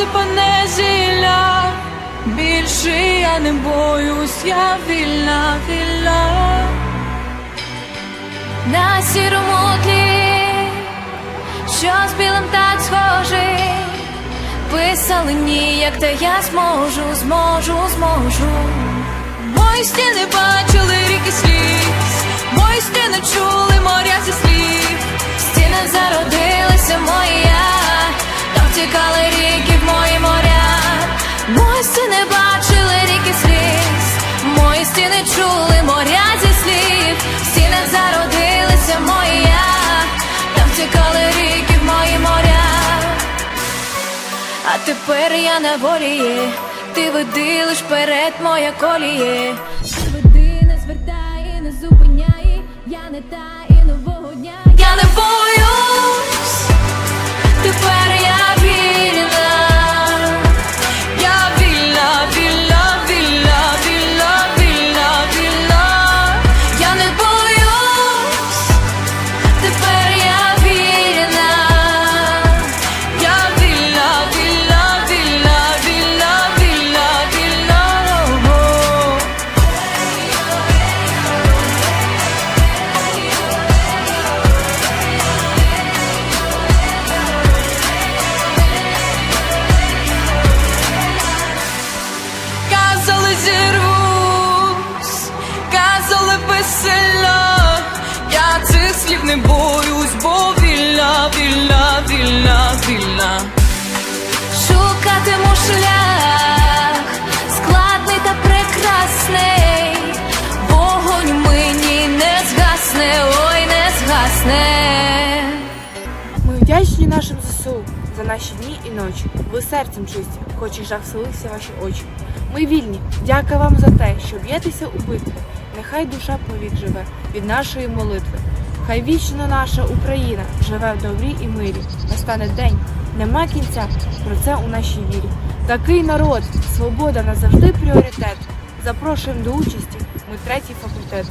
розсипане зілля. Більше я не боюсь, я вільна, вільна. На сірому тлі, що з білим так схожий. Писали ні, як та я зможу, зможу, зможу. Мої стіни бачили ріки сліз, тепер я на волі, ти веди лиш перед моя коліє. Веди, не звертай, не зупиняй, я не та безсильно Я цих слів не боюсь, бо вільна, вільна, вільна, вільна Шукатиму шлях, складний та прекрасний Вогонь мені не згасне, ой, не згасне Ми вдячні нашим ЗСУ за наші дні і ночі. Ви серцем чисті, хоч і жах вселився ваші очі. Ми вільні. Дяка вам за те, що б'єтеся у битві. Нехай душа повік живе від нашої молитви. Хай вічно наша Україна живе в добрі і мирі. Настане день, нема кінця. Про це у нашій вірі. Такий народ, свобода назавжди пріоритет. Запрошуємо до участі. Ми третій факультет.